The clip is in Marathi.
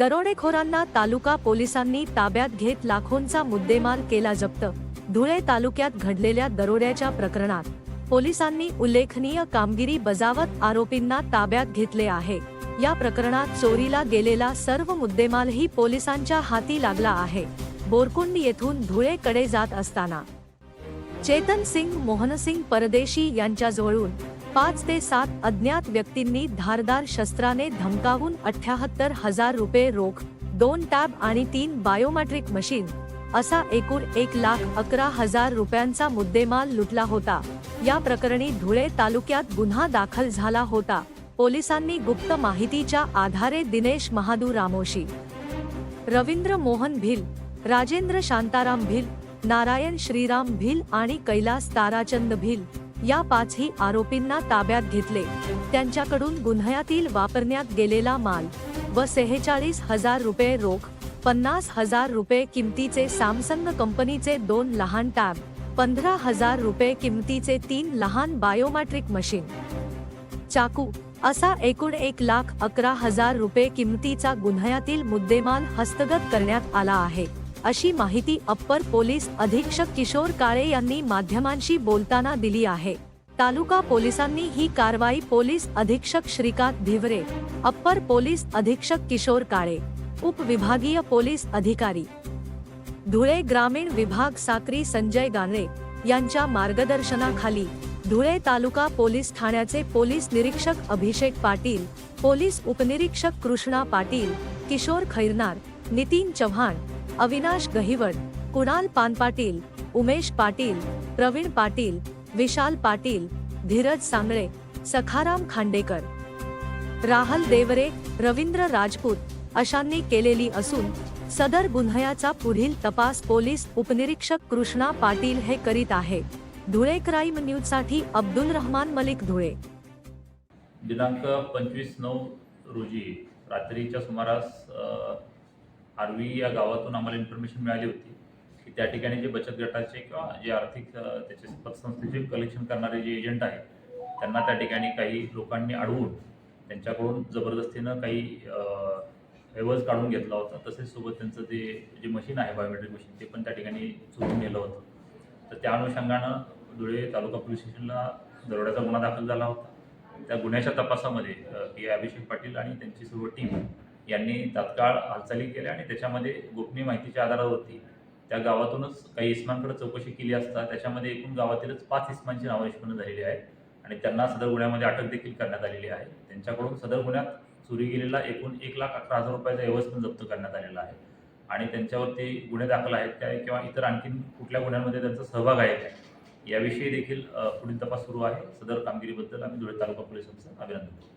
दरोडेखोरांना तालुका पोलिसांनी ताब्यात घेत लाखोंचा मुद्देमाल केला जप्त. धुळे तालुक्यात घडलेल्या दरोड्याच्या प्रकरणात पोलिसांनी उल्लेखनीय कामगिरी बजावत आरोपींना ताब्यात घेतले आहे. या प्रकरणात चोरीला गेलेला सर्व मुद्देमालही पोलिसांच्या हाती लागला आहे. बोरकुंड येथून धुळेकडे जात असताना चेतन सिंग मोहनसिंग परदेशी यांच्याजवळून पाच ते सात अज्ञात व्यक्तींनी धारदार शस्त्राने धमकावून अठ्याहत्तर हजार रुपये रोख दोन टॅब आणि तीन बायोमॅट्रिक मशीन असा एकूण एक लाख अकरा हजार रुपयांचा मुद्देमाल लुटला होता. या प्रकरणी धुळे तालुक्यात गुन्हा दाखल झाला होता. पोलिसांनी गुप्त माहितीच्या आधारे दिनेश महादू रामोशी रवींद्र मोहन भिल राजेंद्र शांताराम भिल नारायण श्रीराम भिल आणि कैलास ताराचंद भिल या पाचही आरोपींना ताब्यात घेतले. त्यांच्याकडून गुन्ह्यातील वापरण्यात गेलेला माल व सेहेचाळीस हजार रुपये रोख पन्नास हजार रुपये किमतीचे सॅमसंग कंपनीचे दोन लहान टॅब पंधरा हजार रुपये किमतीचे तीन लहान बायोमॅट्रिक मशीन. चाकू असा एकूण एक लाख अकरा हजार रुपये किमतीचा गुन्ह्यातील मुद्देमाल हस्तगत करण्यात आला आहे. अशी माहिती अप्पर पोलीस अधीक्षक किशोर काळे यांनी माध्यमांशी बोलताना दिली आहे. तालुका पोलिसांनी ही कारवाई पोलीस अधीक्षक श्रीकांत धिवरे अप्पर पोलीस अधीक्षक किशोर काळे उपविभागीय पोलीस अधिकारी धुळे ग्रामीण विभाग साक्री संजय गांगणे यांच्या मार्गदर्शनाखाली धुळे तालुका पोलीस ठाण्याचे पोलीस निरीक्षक अभिषेक पाटील पोलीस उपनिरीक्षक कृष्णा पाटील किशोर खैरनार नितीन चव्हाण अविनाश गहिवड कुणाल पानपाटील उमेश पाटील प्रवीण पाटील विशाल पाटील धीरज सांगळे सखाराम खांडेकर. राहल देवरे रवींद्र राजपूत अशांनी केलेली असून सदर गुन्ह्याचा पुढील तपास पोलीस उपनिरीक्षक कृष्णा पाटील हे करीत आहे. धुळे क्राईम न्यूजसाठी अब्दुल रहमान मलिक धुळे. दिनांक पंचवीस नऊ रोजी रात्रीच्या सुमारास आर्वी या गावातून आम्हाला इन्फॉर्मेशन मिळाली होती की त्या ठिकाणी जे बचत गटाचे किंवा जे आर्थिक त्याचे पतसंस्थेचे कलेक्शन करणारे जे एजंट आहेत त्यांना त्या ठिकाणी काही लोकांनी अडवून त्यांच्याकडून जबरदस्तीनं काही ऐवज काढून घेतला होता. तसेच सोबत त्यांचं ते जे मशीन आहे बायोमेट्रिक मशीन ते पण त्या ठिकाणी चोरून नेलं होतं. तर त्या अनुषंगानं धुळे तालुका पोलीस स्टेशनला दरोड्याचा गुन्हा दाखल झाला होता. त्या गुन्ह्याच्या तपासामध्ये A, P I Abhishek Patil आणि त्यांची सर्व टीम यांनी तात्काळ हालचाली केल्या आणि त्याच्यामध्ये गोपनीय माहितीच्या आधारावरती त्या गावातूनच काही इस्मांकडे चौकशी केली असता त्याच्यामध्ये एकूण गावातीलच पाच इस्मांची नावं निष्पन्न झालेली आहेत. आणि त्यांना सदर गुन्ह्यामध्ये अटक देखील करण्यात आलेली आहे. त्यांच्याकडून सदर गुन्ह्यात चोरी गेलेला एकूण एक लाख अकरा हजार रुपयाचा एवज पण जप्त करण्यात आलेला आहे. आणि त्यांच्यावरती गुन्हे दाखल आहेत त्या किंवा इतर आणखीन कुठल्या गुन्ह्यांमध्ये त्यांचा सहभाग आहे काय याविषयी देखील पुढील तपास सुरू आहे. सदर कामगिरीबद्दल आम्ही धुळे तालुका पोलिसांचं अभिनंदन करतो.